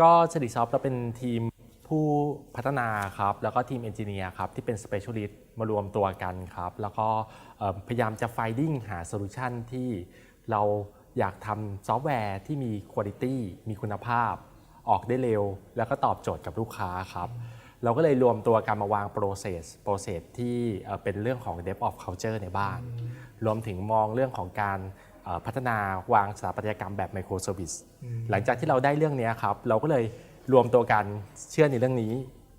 ก็สติซอฟเราเป็นทีมผู้พัฒนาครับ แล้วก็ทีมเอนจิเนียร์ครับ ที่เป็น Specialist มารวมตัวกันครับ แล้วก็พยายามจะ finding หาโซลูชันที่เราอยากทำซอฟต์แวร์ที่มีคุณ i t y มีคุณภาพ ออกได้เร็ว แล้วก็ตอบโจทย์กับลูกค้าครับ เราก็เลยรวมตัวกันมาวาง process process ที่เป็นเรื่องของ DevOps Culture ในบ้าน รวมถึงมองเรื่องของการ พัฒนาวางสถาปัตยกรรมแบบ Microservice หลังจากที่เราได้เรื่องนี้ครับ เราก็เลยรวมตัวกันเชื่อในเรื่องนี้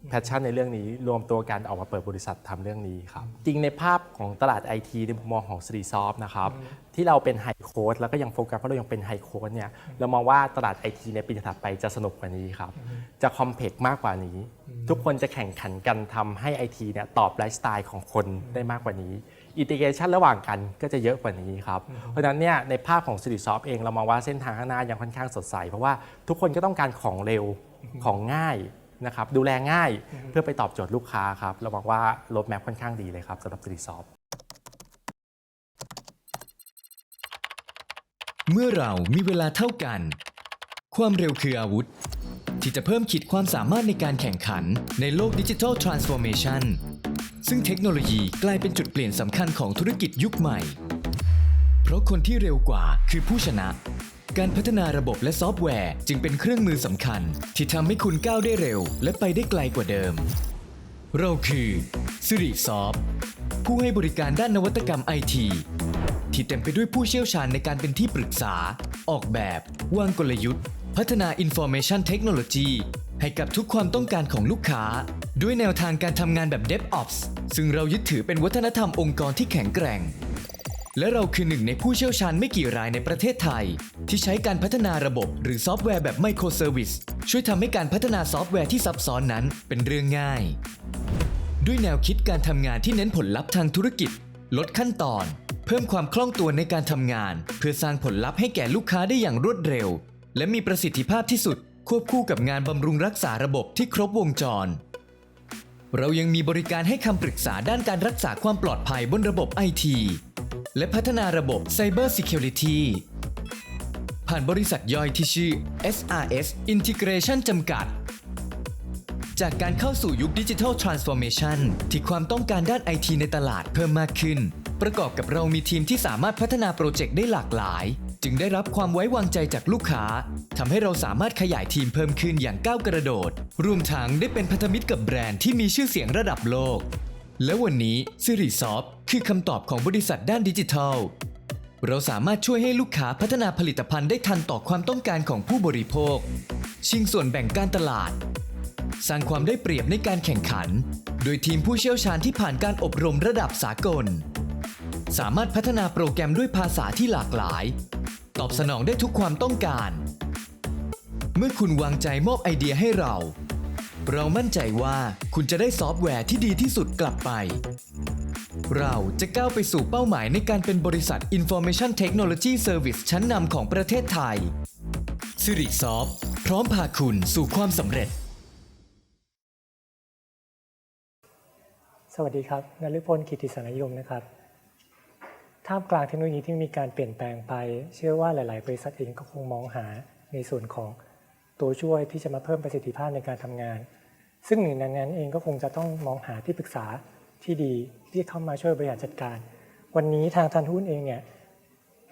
แพชชั่นในเรื่องนี้ รวมตัวกันออกมาเปิดบริษัททำเรื่องนี้ครับ จริงในภาพของตลาด IT ในมุมมองของ s รีซอฟนะครับ ที่เราเป็นไฮโค้ดแล้วก็ยังโฟกัสเพราะเรายังเป็นไฮโค้ดเนี่ยเรามองว่าตลาด IT ในปีถัดไปจะสนุกกว่านี้ครับ จะคอมเพล็กซ์มากกว่านี้ ทุกคนจะแข่งขันกันทำให้ IT เนี่ยตอบไลฟ์สไตล์ของคนได้มากกว่านี้ อินทิเกชันระหว่างกันก็จะเยอะกว่านี้ครับ เพราะฉะนั้นเนี่ยในภาพของ s รีซอฟเองเรามองว่าเส้นทางข้างหน้ายังค่อนข้างสดใส เพราะว่าทุกคนก็ต้องการของเร็วของง่ายนะครับดูแลง่ายเพื่อไปตอบโจทย์ลูกค้าครับเรามองว่าโรดแมพค่อนข้างดีเลยครับสำหรับ s รีซอฟเมื่อเรามีเวลาเท่ากัน ความเร็วคืออาวุธ ที่จะเพิ่มขีดความสามารถในการแข่งขันในโลกดิจิทัลทรานส์ฟอร์เมชัน ซึ่งเทคโนโลยีกลายเป็นจุดเปลี่ยนสำคัญของธุรกิจยุคใหม่ เพราะคนที่เร็วกว่าคือผู้ชนะ การพัฒนาระบบและซอฟต์แวร์จึงเป็นเครื่องมือสำคัญ ที่ทำให้คุณก้าวได้เร็ว และไปได้ไกลกว่าเดิม เราคือสิริซอฟผู้ให้บริการด้านนวัตกรรมไอทีที่เต็มไปด้วยผู้เชี่ยวชาญในการเป็นที่ปรึกษา ออกแบบ วางกลยุทธ์ พัฒนา Information Technology ให้กับทุกความต้องการของลูกค้า ด้วยแนวทางการทำงานแบบ DevOps ซึ่งเรายึดถือเป็นวัฒนธรรมองค์กรที่แข็งแกร่ง และเราคือหนึ่งในผู้เชี่ยวชาญไม่กี่รายในประเทศไทย ที่ใช้การพัฒนาระบบหรือซอฟต์แวร์แบบไมโครเซอร์วิสช่วยทำให้การพัฒนาซอฟต์แวร์ที่ซับซ้อนนั้นเป็นเรื่องง่าย ด้วยแนวคิดการทำงานที่เน้นผลลัพธ์ทางธุรกิจ ลดขั้นตอน เพิ่มความคล่องตัวในการทำงาน เพื่อสร้างผลลัพธ์ให้แก่ลูกค้าได้อย่างรวดเร็ว และมีประสิทธิภาพที่สุด ควบคู่กับงานบำรุงรักษาระบบที่ครบวงจร เรายังมีบริการให้คำปรึกษาด้านการรักษาความปลอดภัยบนระบบ IT และพัฒนาระบบ Cyber Security ผ่านบริษัทย่อยที่ชื่อ SRS Integration จำกัด จากการเข้าสู่ยุคดิจิทัลทรานส์ฟอร์เมชันที่ความต้องการด้านไอทีในตลาดเพิ่มมากขึ้น ประกอบกับเรามีทีมที่สามารถพัฒนาโปรเจกต์ได้หลากหลาย จึงได้รับความไว้วางใจจากลูกค้าทำให้เราสามารถขยายทีมเพิ่มขึ้นอย่างก้าวกระโดด รวมทั้งได้เป็นพันธมิตรกับแบรนด์ที่มีชื่อเสียงระดับโลก และวันนี้ซิริซอฟคือคำตอบของบริษัทด้านดิจิทัล เราสามารถช่วยให้ลูกค้าพัฒนาผลิตภัณฑ์ได้ทันต่อความต้องการของผู้บริโภค ชิงส่วนแบ่งการตลาด สร้างความได้เปรียบในการแข่งขัน โดยทีมผู้เชี่ยวชาญที่ผ่านการอบรมระดับสากล สามารถพัฒนาโปรแกรมด้วยภาษาที่หลากหลาย ตอบสนองได้ทุกความต้องการ เมื่อคุณวางใจมอบไอเดียให้เรา เรามั่นใจว่าคุณจะได้ซอฟต์แวร์ที่ดีที่สุดกลับไป เราจะก้าวไปสู่เป้าหมายในการเป็นบริษัท Information Technology Service ชั้นนำของประเทศไทยสิริซอฟพร้อมพาคุณสู่ความสำเร็จ สวัสดีครับนฤพลกิติสารยมนะครับ ท่ามกลางเทคโนโลยีที่มีการเปลี่ยนแปลงไป เชื่อว่าหลาย ๆ บริษัทเองก็คงมองหาในส่วนของตัวช่วยที่จะมาเพิ่มประสิทธิภาพในการทำงาน ซึ่งหนึ่งในนั้นเองก็คงจะต้องมองหาที่ปรึกษาที่ดีที่เข้ามาช่วยบริหารจัดการ วันนี้ทางทันหุ้นเองเนี่ย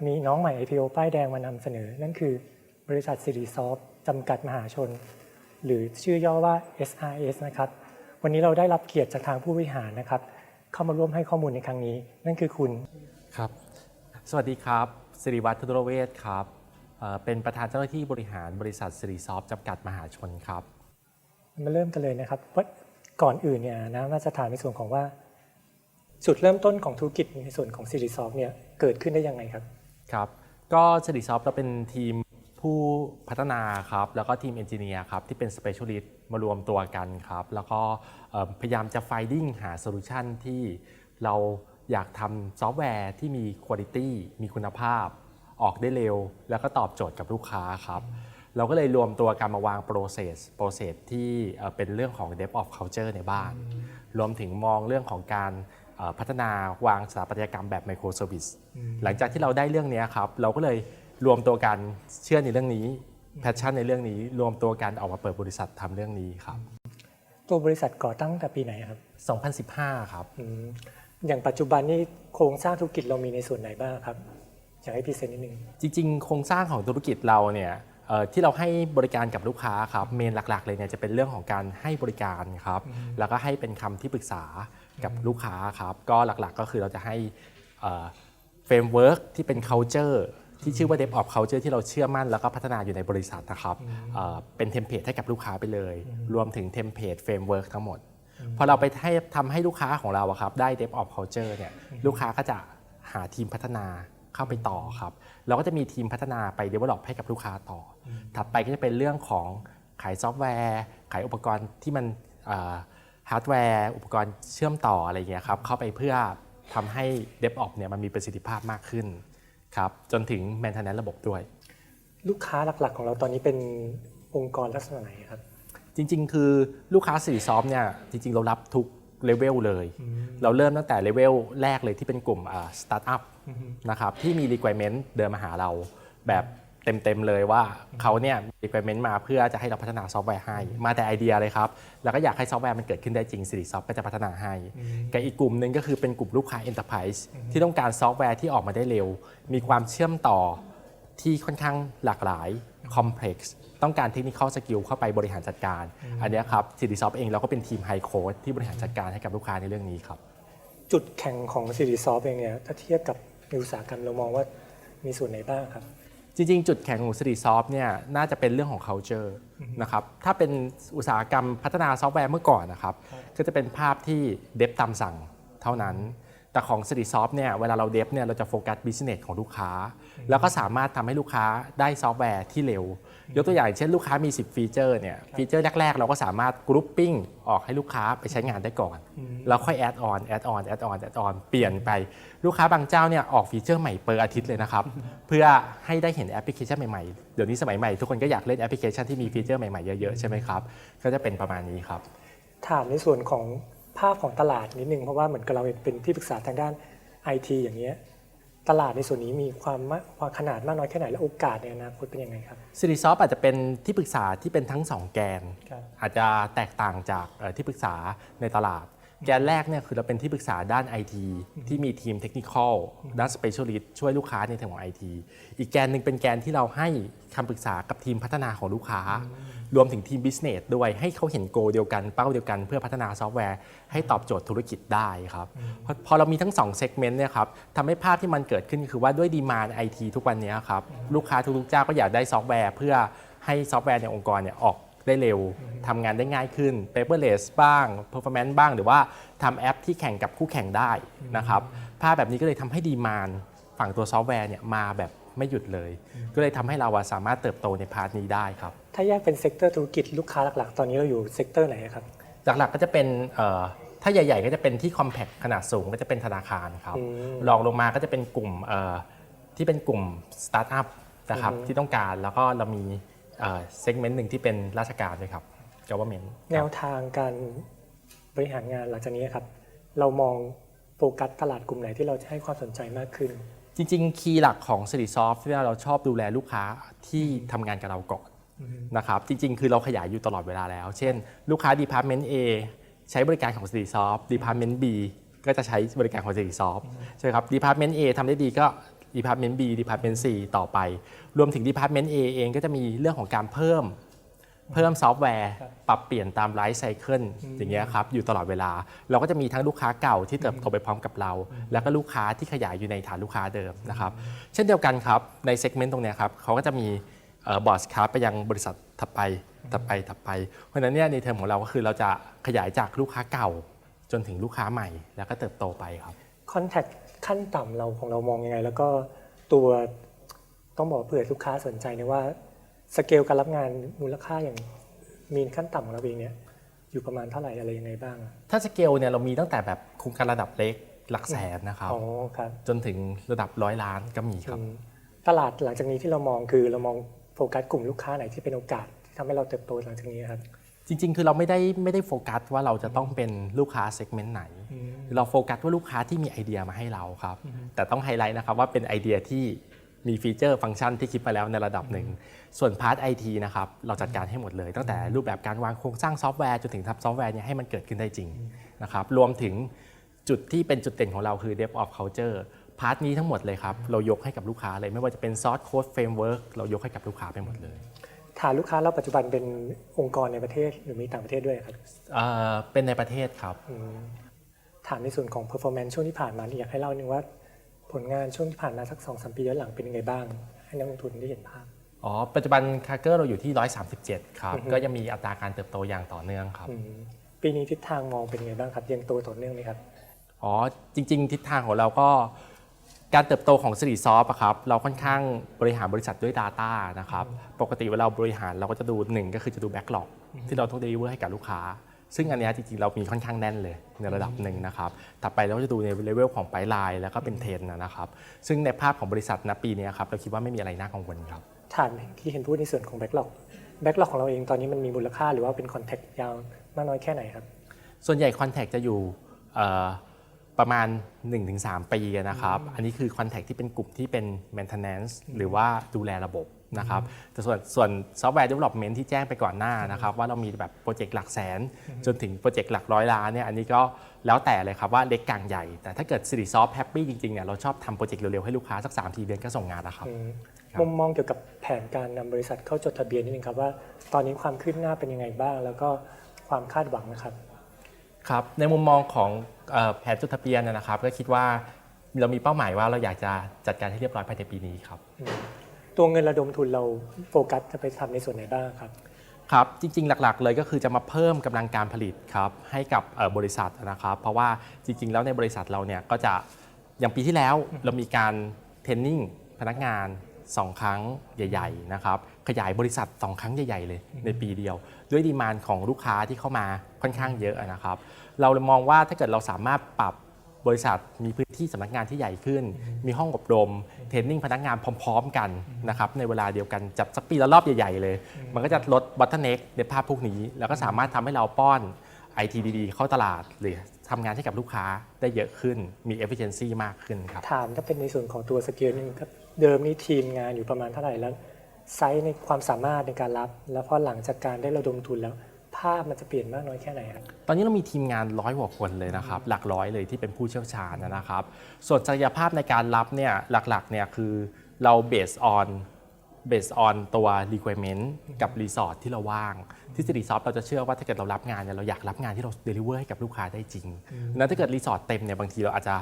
มีน้องใหม่ IPO ป้ายแดงมานำเสนอ นั่นคือบริษัทสิริซอฟจำกัดมหาชน หรือชื่อย่อว่า SRS นะครับ วันนี้เราได้รับเกียรติจากทางผู้บริหารนะครับ เข้ามาร่วมให้ข้อมูลในครั้งนี้ นั่นคือคุณ ครับ สวัสดีครับ สิริวัฒน์ธุรเวชครับเอ่อเป็นประธานเจ้าหน้าที่บริหารบริษัทสิริซอฟจำกัดมหาชนครับ มาเริ่มกันเลยนะครับว่าก่อนอื่นเนี่ยนะน่าจะถามในส่วนของว่า จุดเริ่มต้นของธุรกิจในส่วนของซีรีซอฟเนี่ยเกิดขึ้นได้ยังไงครับ ครับ ก็สติซอฟเราเป็นทีมผู้พัฒนาครับ แล้วก็ทีมเอนจิเนียร์ครับ ที่เป็น Specialist มารวมตัวกันครับ แล้วก็เอ่อพยายามจะ finding หาโซลูชันที่เรา อยากทำซอฟต์แวร์ที่มีคุณ i t y มีคุณภาพ ออกได้เร็ว แล้วก็ตอบโจทย์กับลูกค้าครับ เราก็เลยรวมตัวกันมาวาง process process ที่เอ่อเป็นเรื่องของ DevOps Culture ในบ้าน รวมถึงมองเรื่องของการเอ่อพัฒนาวางสถาปัตยกรรมแบบ Microservice หลังจากที่เราได้เรื่องนี้ครับ เราก็เลยรวมตัวกันเชื่อในเรื่องนี้แพชชั่นในเรื่องนี้ รวมตัวกันออกมาเปิดบริษัททำเรื่องนี้ครับ ตัวบริษัทก่อตั้งแต่ปีไหนครับ 2015 ครับ อืมอย่างปัจจุบันนี่โครงสร้างธุรกิจเรามีในส่วนไหนบ้างครับ อยากให้พรีเซนต์นิดนึง จริง ๆ โครงสร้างของธุรกิจเราเนี่ยเอ่อที่เราให้บริการกับลูกค้าครับเมนหลักๆ เลยเนี่ยจะเป็นเรื่องของการให้บริการครับแล้วก็ให้เป็นคำที่ปรึกษากับลูกค้าครับก็หลักๆก็คือเราจะให้เฟรมเวิร์กที่เป็น culture ที่ชื่อว่า Dev of Culture ที่เราเชื่อมั่นแล้วก็พัฒนาอยู่ในบริษัทนะครับเอ่อเป็นเทมเพลตให้กับลูกค้าไปเลย รวมถึงเทมเพลตเฟรมเวิร์กทั้งหมด พอเราไปให้ทำให้ลูกค้าของเราอะครับได้ Dev of Culture เนี่ยลูกค้าก็จะหาทีมพัฒนาเข้าไปต่อครับ เราก็จะมีทีมพัฒนาไป develop ให้กับลูกค้าต่ออถัดไปก็จะเป็นเรื่องของขายซอฟต์แวร์ ขายอุปกรณ์ที่มันฮาร์ดแวร์อุปกรณ์เชื่อมต่ออะไรอย่างเงี้ยครับเข้าไปเพื่อทำให้ DevOps เนี่ยมันมีประสิทธิภาพมากขึ้นครับจนถึง maintenance ระบบด้วย ลูกค้าหลักๆของเราตอนนี้เป็นองค์กรลักษณะไหนครับ จริง ๆ คือลูกค้าสีซอฟเนี่ยจริง ๆ เรารับทุกเลเวลเลย เราเริ่มตั้งแต่เลเวลแรกเลยที่เป็นกลุ่มสตาร์ทอัพนะครับที่มี requirement เดินมาหาเราแบบเต็ม ๆ เลยว่าเขาเนี่ยมี requirement มาเพื่อจะให้เราพัฒนาซอฟต์แวร์ให้ มาแต่ไอเดียเลยครับ แล้วก็อยากให้ซอฟต์แวร์มันเกิดขึ้นได้จริงสิริซอฟก็จะพัฒนาให้กับอีกกลุ่มหนึ่งก็คือเป็นกลุ่มลูกค้า enterprise ที่ต้องการซอฟต์แวร์ที่ออกมาได้เร็ว มีความเชื่อมต่อที่ค่อนข้างหลากหลาย complex ต้องการเทคนิค s สกิลเข้าไปบริหารจัดการ อันเนี้ยครับ c d s o f t เองเราก็เป็นทีมไฮโค้ดที่บริหารจัดการให้กับลูกค้าในเรื่องนี้ครับ จุดแข่งของซีรีส์ซอฟเองเนี่ยถ้าเทียบกับในอุตสาหกรรมเรามองว่ามีส่วนไหนบ้างครับจริงๆ จุดแข็งของ c d s o f t เนี่ยน่าจะเป็นเรื่องของ culture นะครับถ้าเป็นอุตสาหกรรมพัฒนาซอฟต์แวร์เมื่อก่อนนะครับก็จะเป็นภาพที่เดฟตามสั่งเท่านั้น แต่ของ c d s o f t เนี่ยเวลาเราเดฟเนี่ยเราจะโฟกัส business ของลูกค้า แล้วก็สามารถทำให้ลูกค้าได้ซอฟต์แวร์ที่เร็ว ยกตัวอย่างเช่นลูกค้ามี 10 ฟีเจอร์เนี่ยฟีเจอร์แรก ๆ เราก็สามารถกรุ๊ปปิ้งออกให้ลูกค้าไปใช้งานได้ก่อนแล้วค่อยแอดออนแอดออนแอดออนแอดออนเปลี่ยนไปลูกค้าบางเจ้าเนี่ยออกฟีเจอร์ใหม่เปิดอาทิตย์เลยนะครับ เพื่อให้ได้เห็นแอปพลิเคชันใหม่ๆ เดี๋ยวนี้สมัยใหม่ทุกคนก็อยากเล่นแอปพลิเคชันที่มีฟีเจอร์ใหม่ๆเยอะๆใช่ไหมครับก็จะเป็นประมาณนี้ครับถามในส่วนของภาพของตลาดนิดนึงเพราะว่าเหมือนกับเราเป็นที่ปรึกษาทางด้านไอทีอย่างเงี้ย ตลาดในส่วนนี้มีความมากความขนาดมากน้อยแค่ไหนและโอกาสในอนาคตเป็นยังไงครับซิริซอฟอาจจะเป็นที่ปรึกษาที่เป็นทั้ง 2 แกนครับอาจจะแตกต่างจากเอ่อที่ปรึกษาในตลาด แกนแรกเนี่ยคือเราเป็นที่ปรึกษาด้าน IT ที่มีทีมเทคนิคอลด้าน Specialist ช่วยลูกค้าในทางของ IT อีกแกนหนึ่งเป็นแกนที่เราให้คำปรึกษากับทีมพัฒนาของลูกค้า รวมถึงทีม Business ด้วยให้เขาเห็นโกเดียวกันเป้าเดียวกัน เพื่อพัฒนาซอฟต์แวร์ให้ตอบโจทย์ธุรกิจได้ครับพอพอเรามีทั้ง2 segment เนี่ยครับทำให้ภาพที่มันเกิดขึ้นคือว่าด้วยดีมานไอทีทุกวันนี้ครับลูกค้าทุกๆเจ้าก็อยากได้ซอฟต์แวร์ เพื่อให้ซอฟต์แวร์ในองค์กรเนี่ยออก ได้เร็วทำงานได้ง่ายขึ้น paperless บ้าง performance บ้าง หรือว่าทำแอปที่แข่งกับคู่แข่งได้นะครับภาพแบบนี้ก็เลยทำให้ดีมานฝั่งตัวซอฟต์แวร์เนี่ยมาแบบไม่หยุดเลย ก็เลยทำให้เราอะสามารถเติบโตในพาร์ทนี้ได้ครับ ถ้าแยกเป็นเซกเตอร์ธุรกิจลูกค้าหลักๆ ตอนนี้เราอยู่เซกเตอร์ไหนครับ หลักๆก็จะเป็นเอ่อถ้าใหญ่ ๆ ก็จะเป็นที่ compact ขนาดสูงก็จะเป็นธนาคารครับอืมรองลงมาก็จะเป็นกลุ่มเอ่อที่เป็นกลุ่มสตาร์ทอัพนะครับอืมที่ต้องการแล้วก็เรามี เซกเมนต์หนึ่งที่เป็นราชการด้วยครับ government แนวทางการบริหารงานหลังจากนี้ครับ เรามองโฟกัสตลาดกลุ่มไหนที่เราจะให้ความสนใจมากขึ้น จริง ๆ คีย์หลักของ s ิ r i s o f t ที่เราชอบดูแลลูกค้าที่ทำงานกับเราก่อนนะครับ จริง ๆ คือเราขยายอยู่ตลอดเวลาแล้ว เช่น ลูกค้า Department A ใช้บริการของ s ิ r i s o f t Department B ก็จะใช้บริการของ s ิ r i s o f t ใช่ไหมครับ Department A ทำได้ดีก็ Department B Department C ต่อไป รวมถึง Department A เองก็จะมีเรื่องของการเพิ่มเพิ่มซอฟต์แวร์ ปรับเปลี่ยนตามไลฟ์ไซเคิลอย่างเงี้ยครับ อยู่ตลอดเวลา เราก็จะมีทั้งลูกค้าเก่าที่เติบโตไปพร้อมกับเรา แล้วก็ลูกค้าที่ขยายอยู่ในฐานลูกค้าเดิมนะครับ เช่นเดียวกันครับ ในเซกเมนต์ตรงเนี้ยครับเขาก็จะมีบอร์ดคาร์ไปยังบริษัทถัดไปถัดไปถัดไป เพราะฉะนั้นเนี่ยในเทอมของเราก็คือเราจะขยายจากลูกค้าเก่าจนถึงลูกค้าใหม่ แล้วก็เติบโตไปครับ คอนแทคขั้นต่ำเราของเรามองยังไง แล้วก็ตัวต้องบอกเผื่อลูกค้าสนใจนะว่าสเกลการรับงานมูลค่าอย่างมีนขั้นต่ำของเราเองเนี่ยอยู่ประมาณเท่าไหร่อะไรยังไงบ้างอะถ้าสเกลเนี่ยเรามีตั้งแต่แบบโครงการระดับเล็กหลักแสนนะครับอ๋อครับ จนถึงระดับร้อยล้านก็มีครับอืมตลาดหลังจากนี้ที่เรามองคือเรามองโฟกัสกลุ่มลูกค้าไหนที่เป็นโอกาสที่ทำให้เราเติบโตหลังจากนี้ครับ จริง ๆ คือเราไม่ได้ไม่ได้โฟกัสว่าเราจะต้องเป็นลูกค้าเซกเมนต์ไหน เราโฟกัสว่าลูกค้าที่มีไอเดียมาให้เราครับ แต่ต้องไฮไลท์นะครับว่าเป็นไอเดียที่มีฟีเจอร์ฟังก์ชันที่คิดไปแล้วในระดับหนึ่ง ส่วนพาร์ทไอทีนะครับ เราจัดการให้หมดเลย ตั้งแต่รูปแบบการวางโครงสร้างซอฟต์แวร์จนถึงทำซอฟต์แวร์เนี่ยให้มันเกิดขึ้นได้จริงนะครับ รวมถึงจุดที่เป็นจุดเด่นของเราคือ Dev of Culture พาร์ทนี้ทั้งหมดเลยครับ เรายกให้กับลูกค้าเลย ไม่ว่าจะเป็น Source Code Framework เรายกให้กับลูกค้าไปหมดเลย ฐานลูกค้าเราปัจจุบันเป็นองค์กรในประเทศหรือมีต่างประเทศด้วยครับเอ่อเป็นในประเทศครับ อืมถามในส่วนของ performance ช่วงที่ผ่านมานี่อยากให้เล่าหนึ่งว่า ผลงานช่วงที่ผ่านมาสักสองสามปีย้อนหลังเป็นยังไงบ้าง ให้นักลงทุนได้เห็นภาพ อ๋อ ปัจจุบันคาเกอร์เราอยู่ที่ 137 ครับ ก็ยังมีอัตราการเติบโตอย่างต่อเนื่องครับ อืมปีนี้ทิศทางมองเป็นยังไงบ้างครับยังโตต่อเนื่องไหมครับ อ๋อ จริง ๆ ทิศทางของเราก็ การเติบโตของสิริซอฟครับเราค่อนข้างบริหารบริษัทด้วย Data นะครับปกติเวลาเราบริหารเราก็จะดูหนึ่งก็คือจะดูแบ็กหลอกที่เราต้องเดลิเวอร์ให้กับลูกค้า ซึ่งอันเนี้ยจริงๆ เรามีค่อนข้างแน่นเลยในระดับหนึ่งนะครับถัดไปเราก็จะดูในเลเวลของไ i ไลน์แล้วก็เป็นเทรนด์นะครับซึ่งในภาพของบริษัทณปีเนี้ยครับเราคิดว่าไม่มีอะไรน่ากังวลครับฐานที่เห็นพูดในส่วนของ backlog backlog ของเราเองตอนนี้มันมีมูลค่าหรือว่าเป็น contact ยาวมากน้อยแค่ไหนครับส่วนใหญ่คอนแทคจะอยู่เอ่อ ประมาณ 1-3 ปีนะครับ อันนี้คือคอนแทคที่เป็นกลุ่มที่เป็น maintenance หรือว่าดูแลระบบนะครับแต่ส่วนส่วนซอฟต์แวร์ development ที่แจ้งไปก่อนหน้านะครับว่าเรามีแบบโปรเจกต์หลักแสน จนถึงโปรเจกต์หลักร้อยล้านเนี่ยอันนี้ก็แล้วแต่เลยครับว่าเล็กกลางใหญ่ แต่ถ้าเกิด Siri Soft Happy จริงๆเนี่ยเราชอบทำโปรเจกต์เร็วๆให้ลูกค้าสัก3-4เดือนก็ส่งงานแล้วครับอืมครับมุมมองเกี่ยวกับแผนการนำบริษัทเข้าจดทะเบียนนิดนึงครับว่า ตอนนี้ความคืบหน้าเป็นยังไงบ้าง แล้วก็ความคาดหวังนะครับ ครับในมุมมองของเอ่อแผนจดทะเบียนเนยนะครับ ก็คิดว่าเรามีเป้าหมายว่าเราอยากจะจัดการให้เรียบร้อยภายในปีนี้ครับ ตัวเงินระดมทุนเราโฟกัสจะไปทำในส่วนไหนบ้างครับ ครับจริงๆหลักๆ เลยก็คือจะมาเพิ่มกำลังการผลิตครับให้กับเอ่อบริษัทนะครับ เพราะว่าจริงๆ แล้วในบริษัทเราเนี่ยก็จะอย่างปีที่แล้วเรามีการเทรนนิ่งพนักงาน 2 ครั้งใหญ่ ๆ นะครับ ขยายบริษัท 2 ครั้งใหญ่ ๆ เลยในปีเดียว ด้วยดีมานของลูกค้าที่เข้ามาค่อนข้างเยอะนะครับ เราเลยมองว่าถ้าเกิดเราสามารถปรับบริษัทมีพื้นที่สำนักงานที่ใหญ่ขึ้น มีห้องอบรม เทรนนิ่งพนักงานพร้อม ๆ กันนะครับในเวลาเดียวกันจัดสักปีละรอบใหญ่ ๆ เลย มันก็จะลดบัตเทอร์เน็กในภาพพวกนี้ แล้วก็สามารถทำให้เราป้อน IT ดีๆเข้าตลาดหรือทำงานให้กับลูกค้าได้เยอะขึ้นมี efficiency มากขึ้นครับ ถามถ้าเป็นในส่วนของตัวสเกลนึงครับเดิมนี่ทีมงานอยู่ประมาณเท่าไหร่แล้ว ไซส์ในความสามารถในการรับ แล้วพอหลังจากการได้ระดมทุนแล้วภาพมันจะเปลี่ยนมากน้อยแค่ไหนครับตอนนี้เรามีทีมงานร้อยกว่าคนเลยนะครับ หลักร้อยเลยที่เป็นผู้เชี่ยวชาญนะครับ ส่วนศักยภาพในการรับเนี่ยหลักๆเนี่ยคือเรา based on based on ตัว requirement กับ resort ที่เราว่าง ที่สิริซอฟเราจะเชื่อว่าถ้าเกิดเรารับงานเนี่ยเราอยากรับงานที่เรา deliver ให้กับลูกค้าได้จริงนั้นถ้าเกิดรีสอร์ทเต็มเนี่ยบางทีเราอาจจะ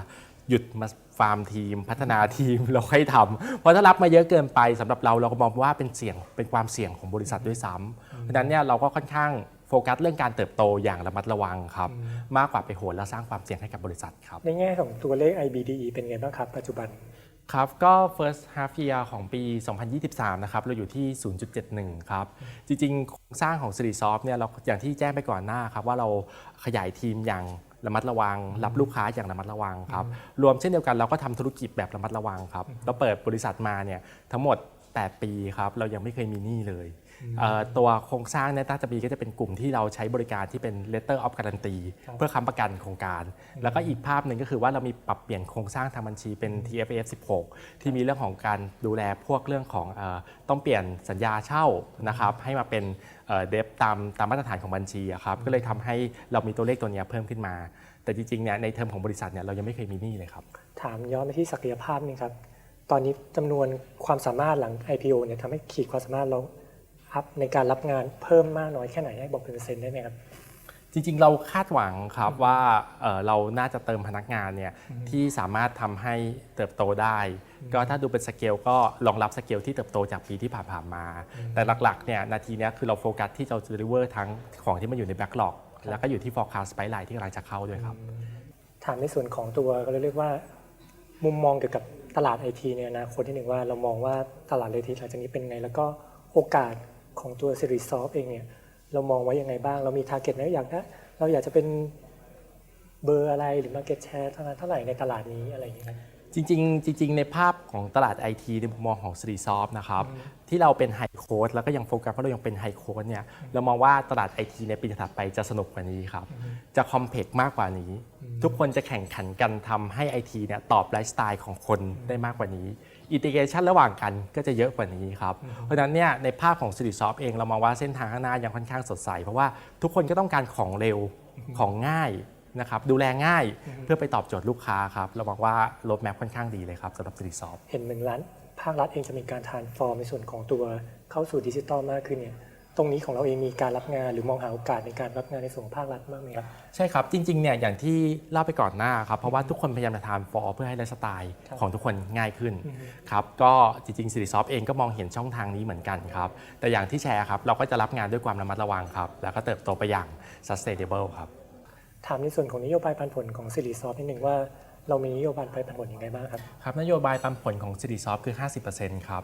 หยุดมาฟาร์มทีม พัฒนาทีมเราค่อยทำเพราะถ้ารับมาเยอะเกินไปสำหรับเราเราก็มองว่าเป็นเสี่ยงเป็นความเสี่ยงของบริษัทด้วยซ้ำเพราะฉะนั้นเนี่ยเราก็ค่อนข้างโฟกัสเรื่องการเติบโตอย่างระมัดระวังครับ มากกว่าไปโหนและสร้างความเสี่ยงให้กับบริษัทครับ ในแง่ของตัวเลข IBDE เป็นไงบ้างครับ ปัจจุบันครับก็ first half year ของปี 2023 นะครับ เราอยู่ที่ 0.71 ครับ จริงๆโครงสร้างของ s i r i s o f t เนี่ยเราอย่างที่แจ้งไปก่อนหน้าครับ ว่าเราขยายทีมอย่าง ระมัดระวัง รับลูกค้าอย่างระมัดระวังครับรวมเช่นเดียวกันเราก็ทำธุรกิจแบบระมัดระวังครับเราเปิดบริษัทมาเนี่ยทั้งหมด 8 ปีครับเรายังไม่เคยมีหนี้เลยเอ่อ ตัวโครงสร้างเนี่ยน่าจะมีก็จะเป็นกลุ่มที่เราใช้บริการที่เป็น letter of guarantee ครับเพื่อค้ำประกันโครงการ แล้วก็อีกภาพหนึ่งก็คือว่าเรามีปรับเปลี่ยนโครงสร้างทางบัญชีเป็น TFF 16 ที่มีเรื่องของการดูแลพวกเรื่องของเออต้องเปลี่ยนสัญญาเช่านะครับให้มาเป็นเดฟตามตามมาตรฐานของบัญชีอะครับก็เลยทำให้เรามีตัวเลขตัวเนี้ยเพิ่มขึ้นมา แต่จริงๆเนี่ยในเทอมของบริษัทเนี่ยเรายังไม่เคยมีหนี้เลยครับถามย้อนไปที่ศักยภาพนี่ครับตอนนี้จำนวนความสามารถหลัง IPO เนี่ยทำให้ขีดความสามารถเรา อัพในการรับงานเพิ่มมากน้อยแค่ไหนให้บอกเป็นเปอร์เซ็นต์ได้ไหมครับ จริงๆ เราคาดหวังครับว่าเอ่อเราน่าจะเติมพนักงานเนี่ยที่สามารถทำให้เติบโตได้ ก็ถ้าดูเป็นสเกลก็รองรับสเกลที่เติบโตจากปีที่ผ่านๆมา แต่หลักๆเนี่ยนาทีเนี้ยคือเราโฟกัสที่จะ deliver ทั้งของที่มันอยู่ใน backlog แล้วก็อยู่ที่ forecast ไปไลน์ที่กำลังจะเข้าด้วยครับ ถามในส่วนของตัวก็เรียกว่า มุมมองเกี่ยวกับตลาดไอทีในอนาคตที่หนึ่งว่าเรามองว่าตลาดไอทีหลังจากนี้เป็นไง แล้วก็โอกาส ของตัว s e r i s o f t เองเนี่ยเรามองไว้ยังไงบ้าง เรามี t a r g e t ไหมอยากได้เราอยากจะเป็นเบอร์อะไรหรือ market share เท่านั้นเท่าไหร่ในตลาดนี้อะไรอย่างเงี้ยครับจริงๆจริง ๆ ในภาพของตลาด IT ในมุมมองของ s r e e s o f t นะครับ ที่เราเป็นไฮโค้ดแล้วก็ยังโฟกัสว่าเรายังเป็นไฮโค้ดเนี่ยเรามองว่าตลาด IT ในปีถัดไปจะสนุกกว่านี้ครับ จะคอมเพล็กมากกว่านี้ ทุกคนจะแข่งขันกันทำให้ IT เนี่ยตอบไลฟ์สไตล์ของคนได้มากกว่านี้ อินทิเกชันระหว่างกันก็จะเยอะกว่านี้ครับ เพราะฉะนั้นเนี่ยในภาพของ s i r i s o f t เองเรามองว่าเส้นทางข้างหน้ายังค่อนข้างสดใส เพราะว่าทุกคนก็ต้องการของเร็วของง่ายนะครับดูแลง่ายเพื่อไปตอบโจทย์ลูกค้าครับ เรามองว่า r o a d map ค่อนข้างดีเลยครับสำหรับ s i r i s o f t เห็นหนึ่งล้านภาครัฐเองจะมีการทานฟอร์มในส่วนของตัวเข้าสู่ดิจิทัลมากขึ้นเนี่ย ตรงนี้ของเราเองมีการรับงานหรือมองหาโอกาสในการรับงานในส่วนของภาครัฐบ้างไหมครับ ใช่ครับ จริงๆเนี่ยอย่างที่เล่าไปก่อนหน้าครับ เพราะว่าทุกคนพยายามจะทานฟอร์เพื่อให้ไลฟ์สไตล์ครับของทุกคนง่ายขึ้นครับก็จริงๆ s i r i s o f t เองก็มองเห็นช่องทางนี้เหมือนกันครับแต่อย่างที่แชร์ครับเราก็จะรับงานด้วยความระมัดระวังครับแล้วก็เติบโตไปอย่าง sustainable ครับถามในส่วนของนโยบายปันผลของซิริซอฟนิดหนึ่งว่าเรามีนโยบายปันผลยังไงบ้างครับครับนโยบายปันผลของ s i r i s o f t คือ 50%ครับ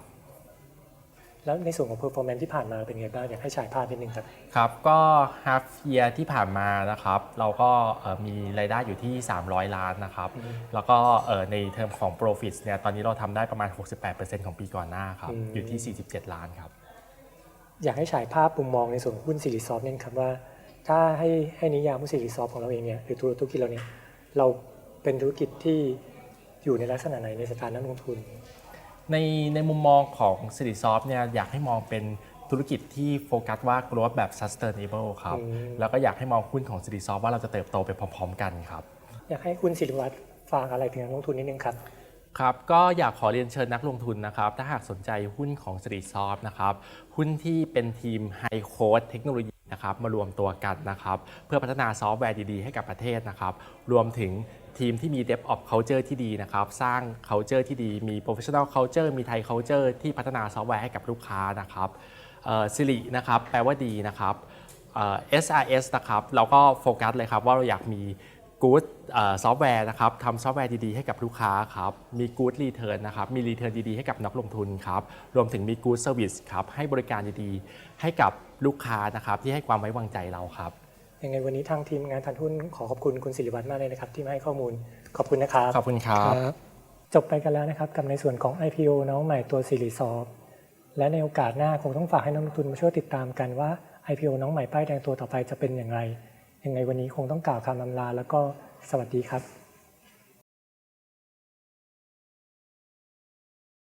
แล้วในส่วนของ performance ที่ผ่านมาเป็นไงบ้างอยากให้ฉายภาพนิดนึงครับ ครับ ก็ half year ที่ผ่านมานะครับ เราก็เอ่อมีรายได้อยู่ที่ 300 ล้านนะครับ แล้วก็เอ่อในเทอมของ profit เนี่ยตอนนี้เราทำได้ประมาณ 68%ของปีก่อนหน้าครับอืมอยู่ที่ 47 ล้านครับ อยากให้ฉายภาพมุมมองในส่วนของหุ้นซิริซอฟเนี่ยครับว่า ถ้าให้ให้นิยามหุ้นซิริซอฟของเราเองเนี่ยหรือธุรกิจเราเนี่ยเราเป็นธุรกิจที่อยู่ในลักษณะไหนในสถานะนักลงทุน ในในมุมมองของ s i r i s o f t เนี่ยอยากให้มองเป็นธุรกิจที่โฟกัสว่า growth แบบ sustainable ครับอืมแล้วก็อยากให้มองหุ้นของ s i r i s o f t ว่าเราจะเติบโตไปพร้อม ๆ กันครับ อยากให้คุณศิริวัตรฝากอะไรถึงนักลงทุนนิดนึงครับครับก็อยากขอเรียนเชิญนักลงทุนนะครับ ถ้าหากสนใจหุ้นของ s r e e t s o f t นะครับ หุ้นที่เป็นทีม High Code เทคโนโลยีนะครับมารวมตัวกันนะครับ เพื่อพัฒนาซอฟต์แวร์ดีๆ ให้กับประเทศนะครับ รวมถึง ทีมที่มี DevOps Culture ที่ดีนะครับ สร้าง Culture ที่ดี มี Professional Culture มี Thai Culture ที่พัฒนาซอฟต์แวร์ให้กับลูกค้านะครับสิรินะครับ แปลว่าดีนะครับ SRS นะครับ เราก็โฟกัสเลยครับว่าเราอยากมีกู๊ดซอฟต์แวร์นะครับทำซอฟต์แวร์ดีๆให้กับลูกค้าครับ มีกู๊ดรีเทิร์นนะครับ มีรีเทิร์นดีๆให้กับนักลงทุนครับ รวมถึงมีกู๊ดเซอร์วิสครับ ให้บริการดีๆ ให้กับลูกค้านะครับที่ให้ความไว้วางใจเราครับ ยังไงวันนี้ทางทีมงานทันหุ้นขอขอบคุณคุณศิริวัตรมากเลยนะครับ ที่มาให้ข้อมูลขอบคุณนะครับขอบคุณครับ จบไปกันแล้วนะครับกับในส่วนของ IPO น้องใหม่ตัวซีรีซอฟและในโอกาสหน้าคงต้องฝากให้นักลงทุนมาช่วยติดตามกันว่า IPO น้องใหม่ป้ายแดงตัวต่อไปจะเป็นอย่างไรยังไงวันนี้คงต้องกล่าวคำอำลาแล้วก็สวัสดีครับ